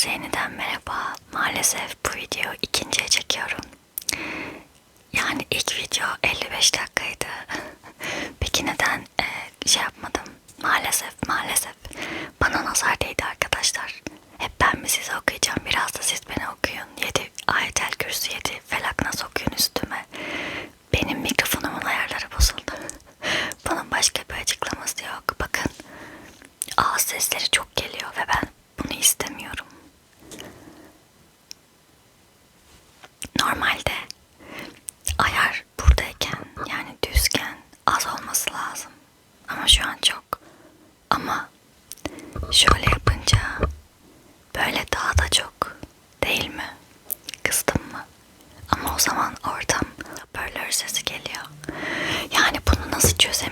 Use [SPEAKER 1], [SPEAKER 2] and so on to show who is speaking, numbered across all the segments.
[SPEAKER 1] Herkese yeniden merhaba. Maalesef bu video ikinciye çekiyorum. Yani ilk video 55 dakika muchos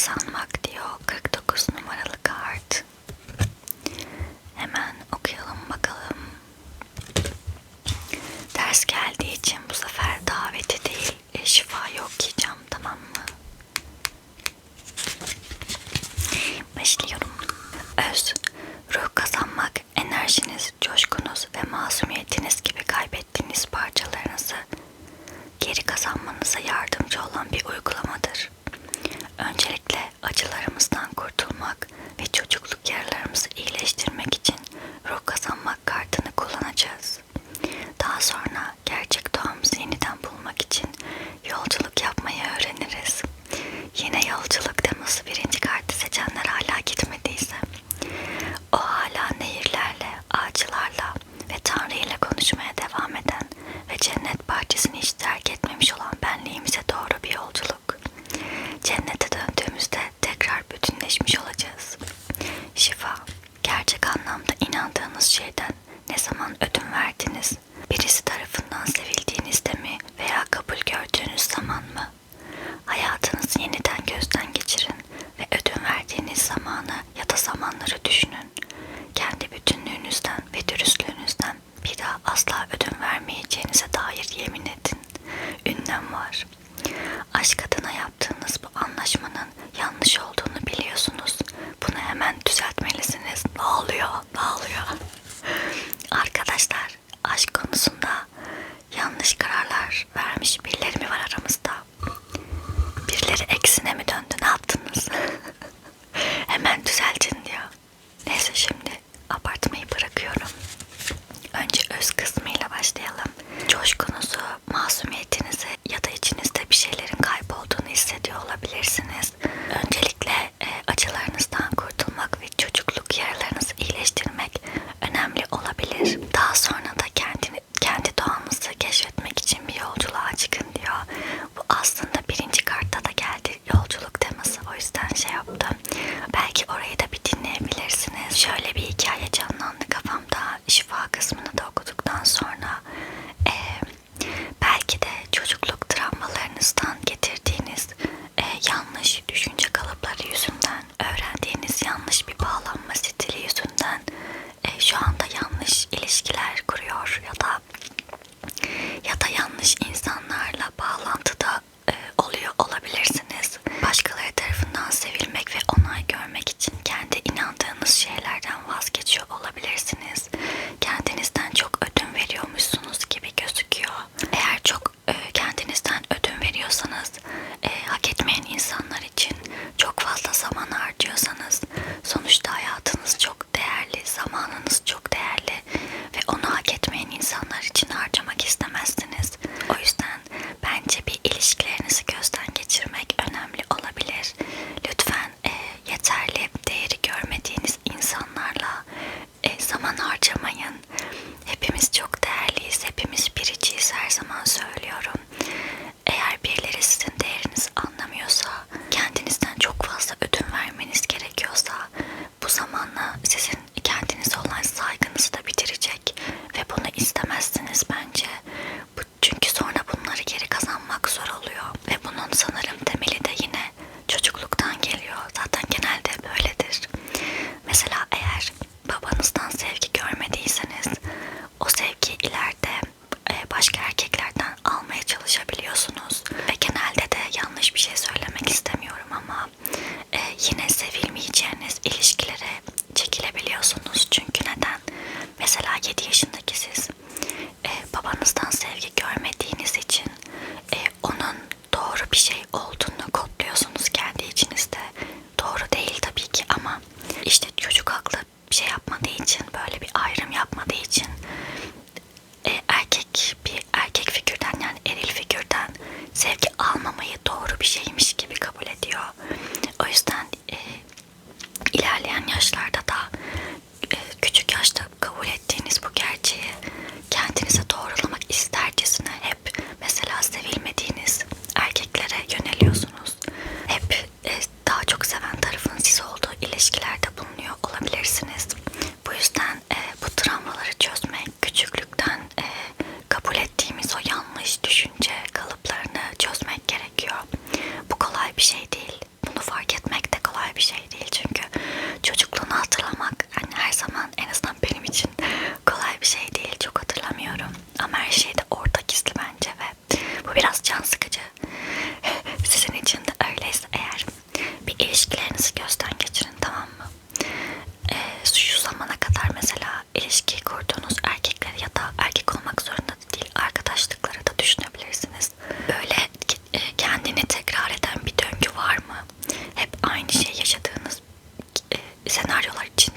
[SPEAKER 1] kazanmak senaryolar için.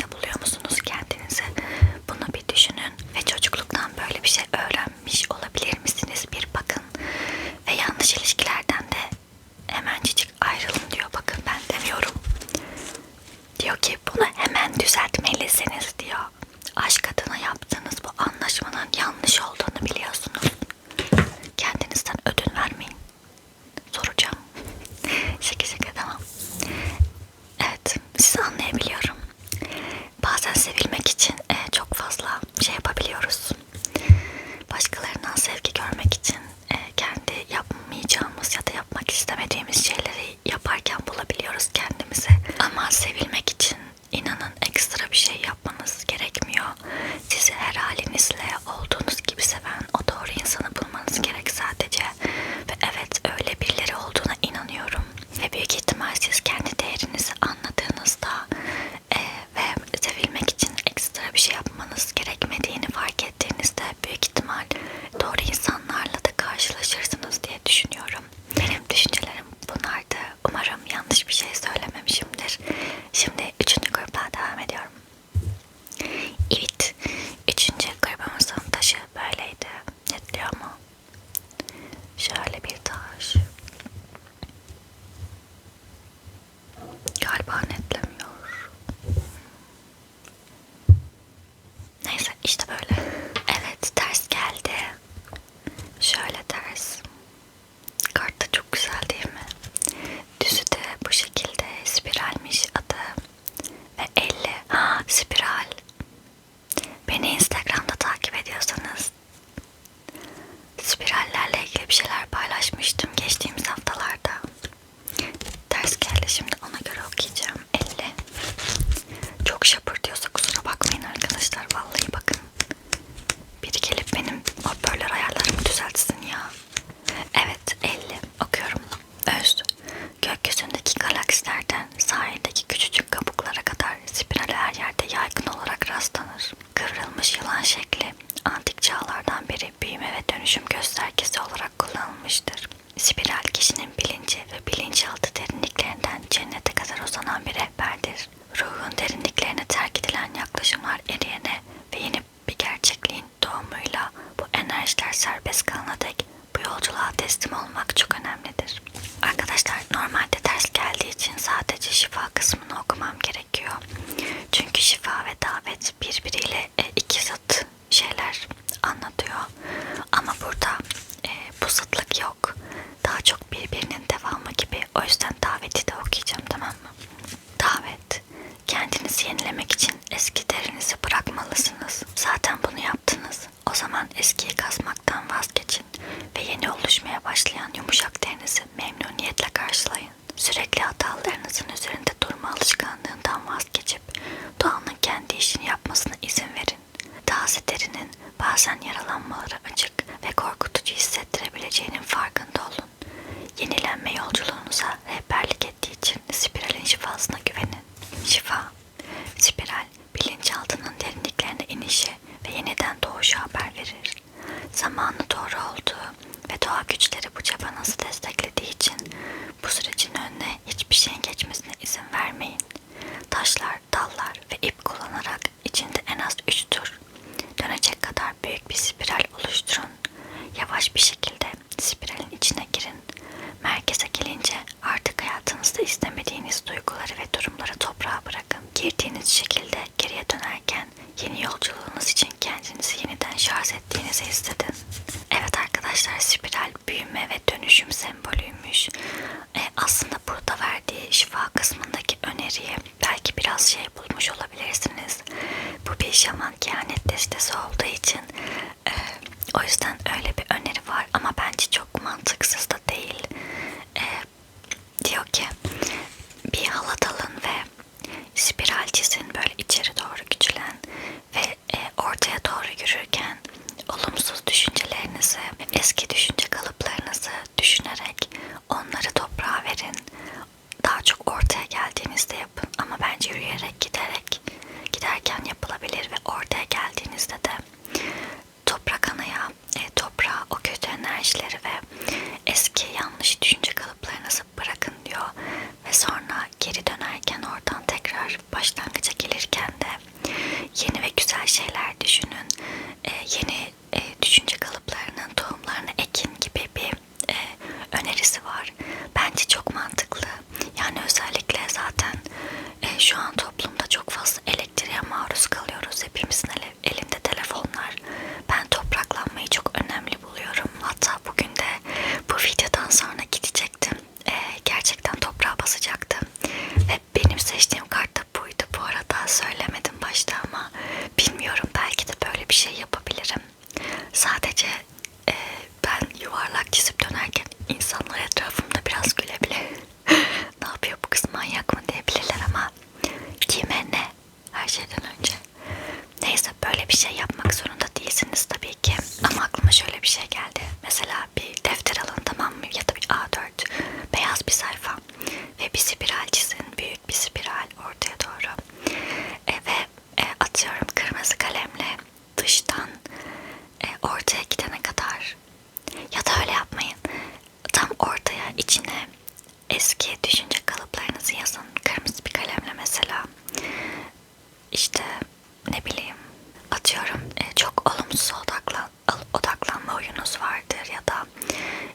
[SPEAKER 1] Oyunuz vardır ya da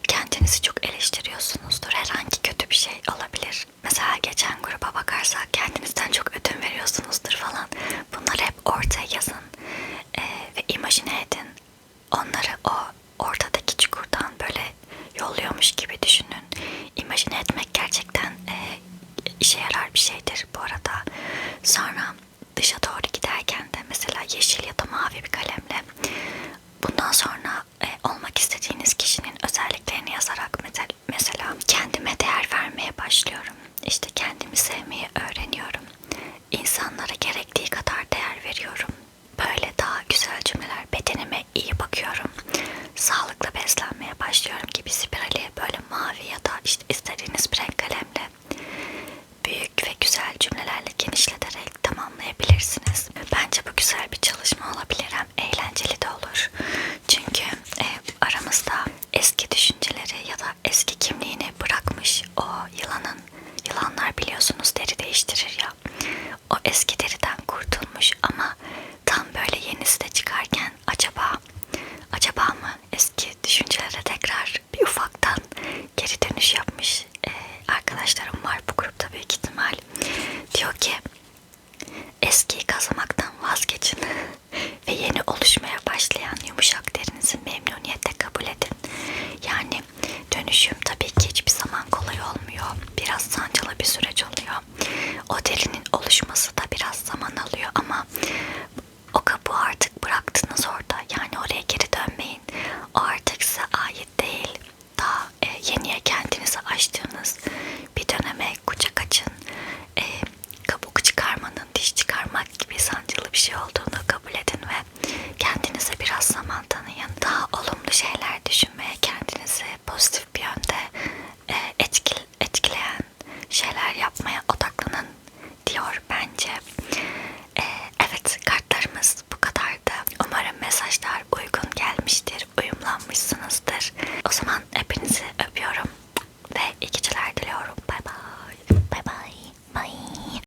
[SPEAKER 1] kendinizi çok eleştiriyorsunuzdur. Herhangi kötü bir şey olabilir. Mesela geçen gruba bakarsak kendinizden çok ödün veriyorsunuzdur falan. Bunları hep ortaya yazın e, ve imajine edin. Onları o ortadaki çukurdan böyle yolluyormuş gibi düşünün. İmajine etmek gerçekten e, işe yarar bir şeydir bu arada. Sonra dışa doğru giderken de mesela yeşil ya da mavi bir kalemle bundan sonra olmak istediğiniz kişinin özelliklerini yazarak mesela, kendime değer vermeye başlıyorum. İşte kendimi sevmeyi öğreniyorum. İnsanlara gerektiği kadar değer veriyorum. Böyle daha güzel cümleler bedenime iyi bakıyorum. Sağlıklı beslenmeye başlıyorum gibi spirali böyle sancılı bir süreç oluyor. O derinin oluşması da biraz zaman alıyor